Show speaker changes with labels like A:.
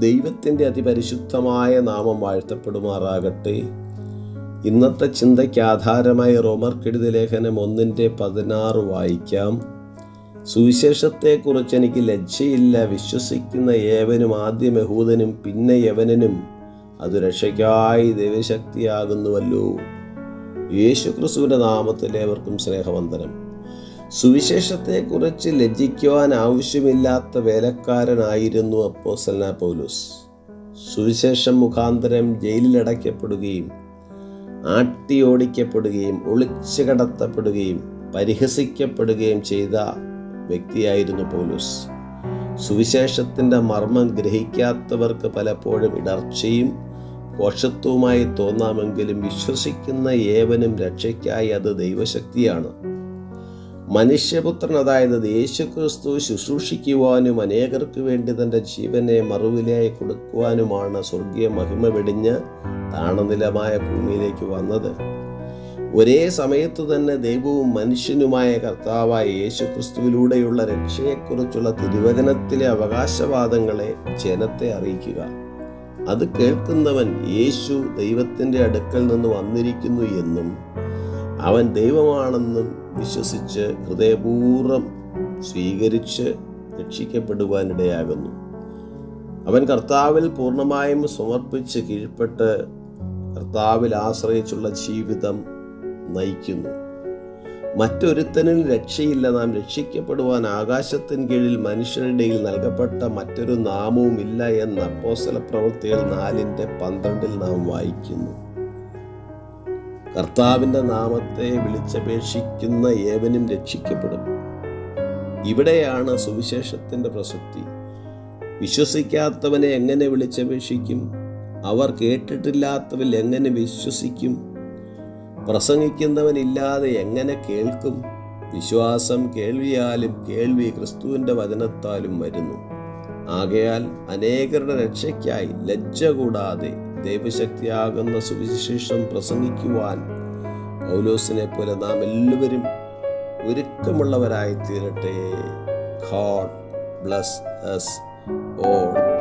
A: ദൈവത്തിന്റെ അതിപരിശുദ്ധമായ നാമം വാഴ്ത്തപ്പെടുമാറാകട്ടെ. ഇന്നത്തെ ചിന്തയ്ക്ക് ആധാരമായ റോമർ റോമർക്കെഴുതി ലേഖനം ഒന്നിന്റെ പതിനാറ് വായിക്കാം. സുവിശേഷത്തെക്കുറിച്ച് എനിക്ക് ലജ്ജയില്ല. വിശ്വസിക്കുന്ന ഏവനും ആദ്യം യഹൂദനും പിന്നെ യവനനും അത് രക്ഷയ്ക്കായി ദൈവശക്തിയാകുന്നുവല്ലോ. യേശുക്രിസ്തുവിന്റെ നാമത്തിൽ ഏവർക്കും സ്നേഹവന്ദനം. സുവിശേഷത്തെക്കുറിച്ച് ലജ്ജിക്കുവാൻ ആവശ്യമില്ലാത്ത വേലക്കാരനായിരുന്നു അപ്പോസൽന പൗലൂസ്. സുവിശേഷം മുഖാന്തരം ജയിലിലടയ്ക്കപ്പെടുകയും ആട്ടി ഓടിക്കപ്പെടുകയും ഒളിച്ചു കടത്തപ്പെടുകയും പരിഹസിക്കപ്പെടുകയും ചെയ്ത വ്യക്തിയായിരുന്നു പൗലൂസ്. സുവിശേഷത്തിന്റെ മർമ്മം ഗ്രഹിക്കാത്തവർക്ക് പലപ്പോഴും ഇടർച്ചയും പോഷത്വവുമായി തോന്നാമെങ്കിലും വിശ്വസിക്കുന്ന ഏവനും രക്ഷയ്ക്കായി അത് ദൈവശക്തിയാണ്. മനുഷ്യപുത്രൻ അതായത് യേശുക്രിസ്തു ശുശ്രൂഷിക്കുവാനും അനേകർക്ക് വേണ്ടി തന്റെ ജീവനെ മറുവിലയായി കൊടുക്കുവാനുമാണ് സ്വർഗീയ മഹിമ വെടിഞ്ഞ് താണനിലമായ ഭൂമിയിലേക്ക് വന്നത്. ഒരേ സമയത്ത് തന്നെ ദൈവവും മനുഷ്യനുമായ കർത്താവായ യേശുക്രിസ്തുവിലൂടെയുള്ള രക്ഷയെക്കുറിച്ചുള്ള തിരുവചനത്തിലെ അവകാശവാദങ്ങളെ ജനത്തെ അറിയിക്കുക. അത് കേൾക്കുന്നവൻ യേശു ദൈവത്തിന്റെ അടുക്കൽ നിന്ന് വന്നിരിക്കുന്നു എന്നും അവൻ ദൈവമാണെന്നും വിശ്വസിച്ച് ഹൃദയപൂർവം സ്വീകരിച്ച് രക്ഷിക്കപ്പെടുവാനിടയാകുന്നു. അവൻ കർത്താവിൽ പൂർണമായും സമർപ്പിച്ച് കീഴ്പ്പെട്ട് കർത്താവിൽ ആശ്രയിച്ചുള്ള ജീവിതം നയിക്കുന്നു. മറ്റൊരുത്തനിൽ രക്ഷയില്ല. നാം രക്ഷിക്കപ്പെടുവാൻ ആകാശത്തിന് കീഴിൽ മനുഷ്യരുടെ നൽകപ്പെട്ട മറ്റൊരു നാമവും ഇല്ല എന്ന അപ്പോസല പ്രവൃത്തികൾ നാലിന്റെ പന്ത്രണ്ടിൽ നാം വായിക്കുന്നു. കർത്താവിന്റെ നാമത്തെ വിളിച്ചപേക്ഷിക്കുന്ന ഏവനും രക്ഷിക്കപ്പെടും. ഇവിടെയാണ് സുവിശേഷത്തിന്റെ പ്രസക്തി. വിശ്വസിക്കാത്തവനെ എങ്ങനെ വിളിച്ചപേക്ഷിക്കും? അവർ കേട്ടിട്ടില്ലാത്തവൻ എങ്ങനെ വിശ്വസിക്കും? പ്രസംഗിക്കുന്നവനില്ലാതെ എങ്ങനെ കേൾക്കും? വിശ്വാസം കേൾവിയാലും കേൾവി ക്രിസ്തുവിന്റെ വചനത്താലും വരുന്നു. ആകയാൽ അനേകരുടെ രക്ഷയ്ക്കായി ലജ്ജ കൂടാതെ ദൈവശക്തിയാകുന്ന സുവിശേഷം പ്രസംഗിക്കുവാൻ പൗലോസിനെ പോലെ നാം എല്ലാവരും ഒരുക്കമുള്ളവരായി തീരട്ടെ ഗോഡ് ബ്ലസ് us all.